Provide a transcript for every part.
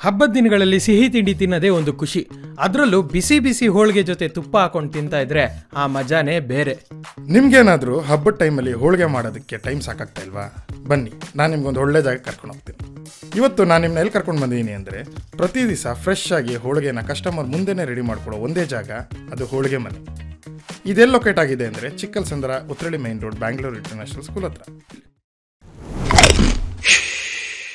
ಹಬ್ಬದ ದಿನಗಳಲ್ಲಿ ಸಿಹಿ ತಿಂಡಿ ತಿನ್ನೋದೇ ಒಂದು ಖುಷಿ. ಅದರಲ್ಲೂ ಬಿಸಿ ಬಿಸಿ ಹೋಳಿಗೆ ಜೊತೆ ತುಪ್ಪ ಹಾಕೊಂಡು ತಿಂತಾ ಇದ್ರೆ ಆ ಮಜಾನೇ ಬೇರೆ. ನಿಮ್ಗೇನಾದ್ರೂ ಹಬ್ಬದ ಟೈಮಲ್ಲಿ ಹೋಳಿಗೆ ಮಾಡೋದಕ್ಕೆ ಟೈಮ್ ಸಾಕಾಗ್ತಾ ಇಲ್ವಾ? ಬನ್ನಿ, ನಾನು ನಿಮ್ಗೊಂದು ಒಳ್ಳೆ ಜಾಗ ಕರ್ಕೊಂಡು ಹೋಗ್ತೀನಿ. ಇವತ್ತು ನಾನು ನಿಮ್ಮನ್ನ ಎಲ್ಲಿ ಕರ್ಕೊಂಡು ಬಂದಿದ್ದೀನಿ ಅಂದರೆ, ಪ್ರತಿ ದಿವಸ ಫ್ರೆಶ್ ಆಗಿ ಹೋಳಿಗೆನ ಕಸ್ಟಮರ್ ಮುಂದೆನೇ ರೆಡಿ ಮಾಡ್ಕೊಡೋ ಒಂದೇ ಜಾಗ, ಅದು ಹೋಳಿಗೆ ಮನೆ. ಇದೆಲ್ಲ ಲೊಕೇಟ್ ಆಗಿದೆ ಅಂದರೆ Chikkalsandra, Uttarahalli main road Bangalore international school ಹತ್ರ.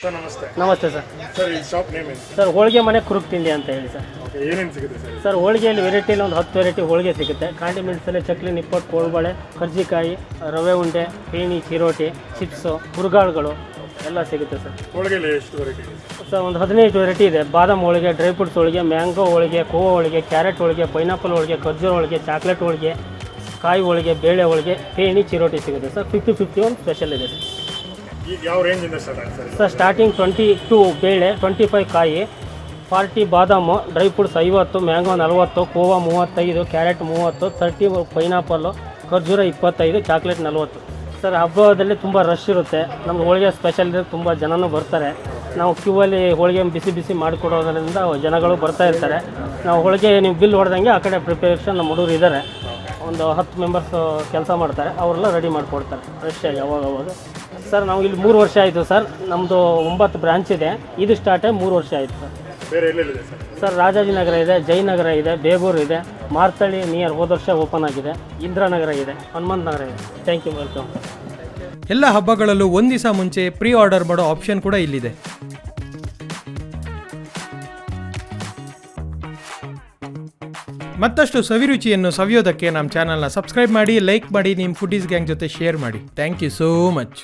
ಸರ್ ನಮಸ್ತೆ. ನಮಸ್ತೆ ಸರ್. ಸರ್ ಈ ಶಾಪ್ ನೇಮ್ ಏನು? ಸರ್ ಹೋಳಿಗೆ ಮನೆ ಕುರುಕ್ ತಿಂಡಿ ಅಂತ ಹೇಳಿ ಸರ್. ಓಕೆ ಏನೇನು ಸಿಗುತ್ತೆ ಸರ್? ಸರ್ ಹೋಳಿಗೆಯಲ್ಲಿ ವೆರೈಟಿಯಲ್ಲಿ ಒಂದು ಹತ್ತು ವೆರೈಟಿ ಹೋಳಿಗೆ ಸಿಗುತ್ತೆ. ಕಾಂಡಿಮೆಂಟ್ಸಲ್ಲಿ ಚಕ್ಲಿ ನಿಪ್ಪಟ್ಟು ಕೋಳ್ಬಳೆ ಕರ್ಜಿಕಾಯಿ ರವೆ ಉಂಡೆ ಪೇಣಿ ಚಿರೋಟಿ ಚಿಪ್ಸು ಹುರುಗಾಳುಗಳು ಎಲ್ಲ ಸಿಗುತ್ತೆ ಸರ್. ಹೋಳಿಗೆಯಲ್ಲಿ ಎಷ್ಟು ವೆರೈಟಿ ಇದೆ? ಸರ್ ಒಂದು ಹದಿನೈದು ವೆರೈಟಿ ಇದೆ. ಬಾದಾಮ್ ಹೋಳಿಗೆ ಡ್ರೈ ಫ್ರೂಟ್ಸ್ ಹೋಳಿಗೆ ಮ್ಯಾಂಗೋ ಹೋಳಿಗೆ ಕೋವಾ ಹೋಳಿಗೆ ಕ್ಯಾರೆಟ್ ಹೋಳಿಗೆ ಪೈನಾಪಲ್ ಹೋಳಿಗೆ ಖರ್ಜೂರ ಹೋಳಿಗೆ ಚಾಕ್ಲೇಟ್ ಹೋಳಿಗೆ ಕಾಯಿ ಹೋಳಿಗೆ ಬೇಳೆ ಹೋಳಿಗೆ ಪೇಣಿ ಚಿರೋಟಿ ಸಿಗುತ್ತೆ ಸರ್. ಫಿಫ್ಟಿ ಫಿಫ್ಟಿ ಒಂದು ಸ್ಪೆಷಲ್ ಇದೆ ಸರ್. ಯಾವ ರೇಂಜಿಂದ start sir starting twenty two ಬೇಳೆ ಟ್ವೆಂಟಿ ಫೈವ್ ಕಾಯಿ ಫಾರ್ಟಿ ಬಾದಾಮು ಡ್ರೈ ಫ್ರೂಟ್ಸ್ ಐವತ್ತು ಮ್ಯಾಂಗೋ ನಲವತ್ತು, ಕೋವಾ ಮೂವತ್ತೈದು ಕ್ಯಾರೆಟ್ ಮೂವತ್ತು ತರ್ಟಿ ಪೈನಾಪಲ್ಲು ಖರ್ಜೂರ ಇಪ್ಪತ್ತೈದು ಚಾಕ್ಲೇಟ್ ನಲವತ್ತು. ಸರ್, ಹಬ್ಬದಲ್ಲಿ ತುಂಬ ರಶ್ ಇರುತ್ತೆ. ನಮ್ಮ ಹೋಳಿಗೆ ಸ್ಪೆಷಲ್ ಇದೆ ತುಂಬ ಜನನೂ ಬರ್ತಾರೆ. ನಾವು ಕ್ಯೂ ಅಲ್ಲಿ ಹೋಳಿಗೆ ಬಿಸಿ ಬಿಸಿ ಮಾಡಿಕೊಡೋದ್ರಿಂದ ಜನಗಳು ಬರ್ತಾ ಇರ್ತಾರೆ. ನಾವು ಹೋಳಿಗೆ ನೀವು ಬಿಲ್ ಹೊಡೆದಂಗೆ ಆ ಕಡೆ ಪ್ರಿಪರೇಷನ್ ನಮ್ಮ ಹುಡುಗರು ಇದ್ದಾರೆ. ಒಂದು ಹತ್ತು ಮೆಂಬರ್ಸ್ ಕೆಲಸ ಮಾಡ್ತಾರೆ. ಅವರೆಲ್ಲ ರೆಡಿ ಮಾಡಿಕೊಡ್ತಾರೆ ಫ್ರೆಶ್ ಆಗಿ ಅವಾಗ ಅವಾಗ. ಸರ್ ನಾವು ಇಲ್ಲಿ ಮೂರು ವರ್ಷ ಆಯಿತು ಸರ್ ನಮ್ಮದು ಒಂಬತ್ತು ಬ್ರಾಂಚ್ ಇದೆ. ಇದು ಸ್ಟಾರ್ಟ್ ಆಗಿ ಮೂರು ವರ್ಷ ಆಯಿತು ಸರ್ ಬೇರೆ ಎಲ್ಲೆಲ್ಲಿದೆ ಸರ್ ಸರ್ ರಾಜಾಜಿನಗರ ಇದೆ ಜಯನಗರ ಇದೆ ಬೇಗೂರು ಇದೆ ಮಾರ್ತಳ್ಳಿ ನಿಯರ್ ಹೋದ ವರ್ಷ ಓಪನ್ ಆಗಿದೆ ಇಂದ್ರಾನಗರ ಇದೆ ಹನುಮಂತ ನಗರ ಇದೆ. ಥ್ಯಾಂಕ್ ಯು ವೆಲ್ಕಮ್ ಎಲ್ಲ ಹಬ್ಬಗಳಲ್ಲೂ ಒಂದು ದಿವಸ ಮುಂಚೆ ಪ್ರೀ ಆರ್ಡರ್ ಮಾಡೋ ಆಪ್ಷನ್ ಕೂಡ ಇಲ್ಲಿದೆ. ಮತ್ತಷ್ಟು ಸವಿರುಚಿಯನ್ನು ಸವಿಯೋದಕ್ಕೆ ನಮ್ಮ ಚಾನಲ್ನ ಸಬ್ಸ್ಕ್ರೈಬ್ ಮಾಡಿ, ಲೈಕ್ ಮಾಡಿ, ನಿಮ್ಮ ಫುಡೀಸ್ ಗ್ಯಾಂಗ್ ಜೊತೆ ಶೇರ್ ಮಾಡಿ. Thank you so much.